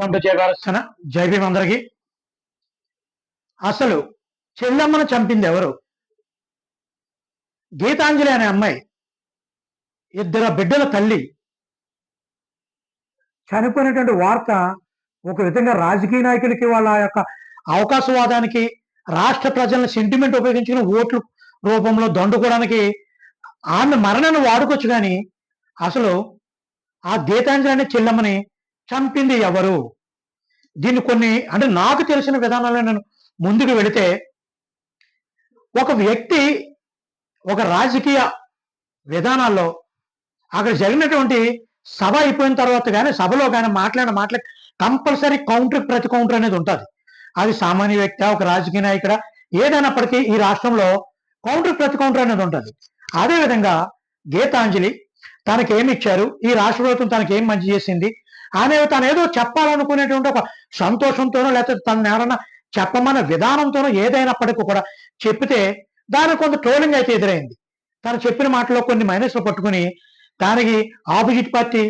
Welcome to జయగారస్థన జై భీమ్ అందరికి. అసలు చెల్లమ్మను చంపింది ఎవరు? గీతాంజలి అనే అమ్మాయి ఇద్దరు బిడ్డల తల్లి. చనిపోయినటువంటి వార్త ఒక విధంగా రాజకీయ నాయకులకి వాళ్ళ యొక్క అవకాశవాదానికి రాష్ట్ర ప్రజల సెంటిమెంట్ ఉపయోగించుకుని ఓట్లు రూపంలో దండుకోవడానికి ఆమె మరణాన్ని వాడుకోవచ్చు కానీ అసలు ఆ గీతాంజలి అనే చెల్లమ్మని చంపింది ఎవరు? దీన్ని కొన్ని అంటే నాకు తెలిసిన విధానాల్లో నేను ముందుకు వెళితే ఒక వ్యక్తి ఒక రాజకీయ విధానాల్లో అక్కడ జరిగినటువంటి సభ అయిపోయిన తర్వాత కానీ సభలో కానీ మాట్లాడిన మాట్లా కంపల్సరీ కౌంటర్ ప్రతి కౌంటర్ అనేది ఉంటుంది. అది సామాన్య వ్యక్తి ఒక రాజకీయ నాయకుడ ఏదైనప్పటికీ ఈ రాష్ట్రంలో కౌంటర్ ప్రతి కౌంటర్ అనేది ఉంటుంది. అదేవిధంగా గీతాంజలి తనకి ఏమి ఇచ్చారు? ఈ రాష్ట్ర ప్రభుత్వం తనకి ఏం మంచి చేసింది? ఆమె తను ఏదో చెప్పాలనుకునేటువంటి ఒక సంతోషంతోనో లేకపోతే తను ఎవరన్నా చెప్పమన్న విధానంతోనో ఏదైనప్పటికీ కూడా చెప్పితే దానికి కొంత ట్రోలింగ్ అయితే ఎదురైంది. తను చెప్పిన మాటలో కొన్ని మైనస్లు పట్టుకుని దానికి ఆపోజిట్ పార్టీ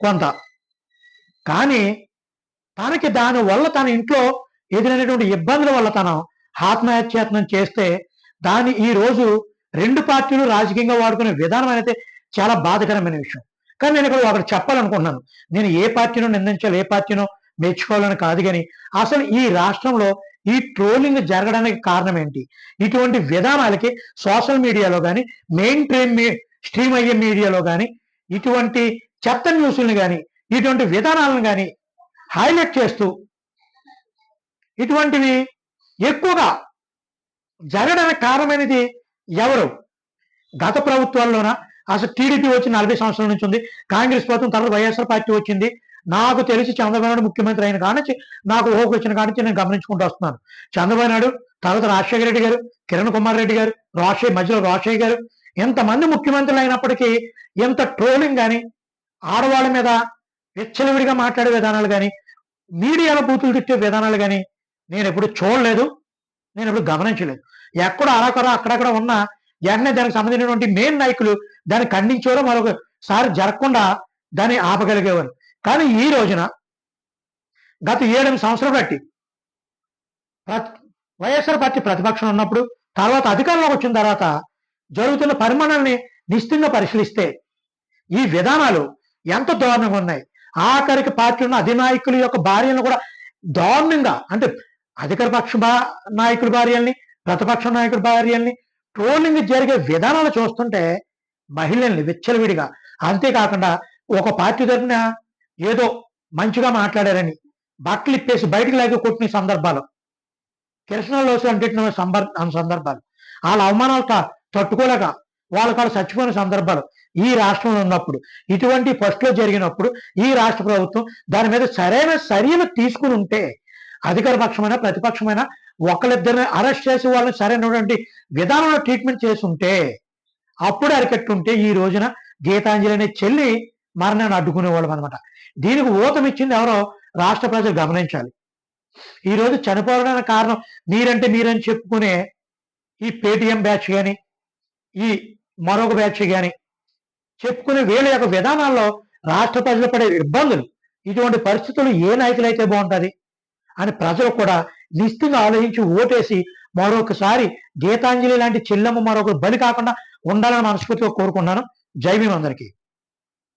కొంత. కానీ తనకి దాని వల్ల తన ఇంట్లో ఎదురైనటువంటి ఇబ్బందుల వల్ల తను ఆత్మహత్యత్నం చేస్తే దాన్ని ఈ రోజు రెండు పార్టీలు రాజకీయంగా వాడుకునే విధానం అయితే చాలా బాధకరమైన విషయం. కానీ నేను ఇక్కడ ఒకటి చెప్పాలనుకుంటున్నాను. నేను ఏ పార్టీనో నిందించాలి ఏ పార్టీనో మెచ్చుకోవాలని కాదు కానీ అసలు ఈ రాష్ట్రంలో ఈ ట్రోలింగ్ జరగడానికి కారణం ఏంటి? ఇటువంటి విధానాలకి సోషల్ మీడియాలో కానీ మెయిన్ ట్రైన్ స్ట్రీమ్ అయ్యే మీడియాలో కానీ ఇటువంటి చెత్త న్యూస్ని కానీ ఇటువంటి విధానాలను కానీ హైలైట్ చేస్తూ ఇటువంటివి ఎక్కువగా జరగడానికి కారణమైనది ఎవరు? గత ప్రభుత్వాల్లోనా? అసలు టీడీపీ వచ్చి నలభై సంవత్సరాల నుంచి ఉంది. కాంగ్రెస్ ప్రభుత్వం తర్వాత వైఎస్ఆర్ పార్టీ వచ్చింది. నాకు తెలిసి చంద్రబాబు నాయుడు ముఖ్యమంత్రి అయిన కానించి నాకు ఊహకు వచ్చిన కానించి నేను గమనించుకుంటూ వస్తున్నాను. చంద్రబాబు నాయుడు తర్వాత రాజశేఖర రెడ్డి గారు కిరణ్ కుమార్ రెడ్డి గారు రాజశేఖర్ మధ్యలో రాజశేఖర్ గారు ఎంతమంది ముఖ్యమంత్రులు అయినప్పటికీ ఎంత ట్రోలింగ్ కానీ ఆడవాళ్ళ మీద విచ్చలవిడిగా మాట్లాడే విధానాలు కానీ మీడియాలో బూతులు తిట్టే విధానాలు కానీ నేను ఎప్పుడు చూడలేదు. నేను ఎప్పుడు గమనించలేదు. ఎక్కడ అరాకొర అక్కడక్కడ ఉన్న వెంటనే దానికి సంబంధించినటువంటి మెయిన్ నాయకులు దాన్ని ఖండించేవారు మరొకసారి జరగకుండా దాన్ని ఆపగలిగేవారు. కానీ ఈ రోజున గత ఏడెనిమిది సంవత్సరాలు బట్టి వైఎస్ఆర్ పార్టీ ప్రతిపక్షం ఉన్నప్పుడు తర్వాత అధికారంలోకి వచ్చిన తర్వాత జరుగుతున్న పరిమాణాలని నిశ్చితంగా పరిశీలిస్తే ఈ విధానాలు ఎంత దారుణంగా ఉన్నాయి. ఆఖరికి పార్టీ ఉన్న అధినాయకుల యొక్క భార్యను కూడా దారుణంగా అంటే అధికార పక్ష నాయకుల భార్యల్ని ప్రతిపక్ష నాయకుల భార్యల్ని ట్రోలింగ్ జరిగే విధానాలు చూస్తుంటే మహిళల్ని విచ్చలవిడిగా. అంతేకాకుండా ఒక పార్టీ తరఫున ఏదో మంచిగా మాట్లాడారని బట్టలు ఇప్పేసి బయటకు లాగి కొట్టిన సందర్భాలు. కృష్ణలో అంటిన సందర్భాలు. వాళ్ళ అవమానాలు తట్టుకోలేక వాళ్ళ కాళ్ళు చచ్చిపోయిన సందర్భాలు ఈ రాష్ట్రంలో ఉన్నప్పుడు. ఇటువంటి ఫస్ట్లో జరిగినప్పుడు ఈ రాష్ట్ర ప్రభుత్వం దాని మీద సరైన చర్యలు తీసుకుని ఉంటే అధికార పక్షమైన ప్రతిపక్షమైన ఒకరిద్దరిని అరెస్ట్ చేసి వాళ్ళని సరైనటువంటి విధానంలో ట్రీట్మెంట్ చేస్తుంటే అప్పుడు అరికట్టుంటే ఈ రోజున గీతాంజలి అనే చెల్లి మరణాన్ని అడ్డుకునేవాళ్ళం అనమాట దీనికి ఊతం ఇచ్చింది ఎవరో రాష్ట్ర ప్రజలు గమనించాలి. ఈ రోజు చనిపోవడానికి కారణం మీరంటే మీరని చెప్పుకునే ఈ పేటిఎం బ్యాచ్ కానీ ఈ మరొక బ్యాచ్ కానీ చెప్పుకునే వీళ్ళ యొక్క విధానాల్లో రాష్ట్ర ప్రజలు పడే ఇబ్బందులు ఇటువంటి పరిస్థితులు ఏ నాయకులైతే బాగుంటుంది అని ప్రజలు కూడా నిశ్చితంగా ఆలోచించి ఓటేసి మరొకసారి గీతాంజలి లాంటి చెల్లెమ్మ మరొక బలి కాకుండా ఉండాలని మనస్ఫూర్తిగా కోరుకున్నాను జై భీమ్ అందరికీ.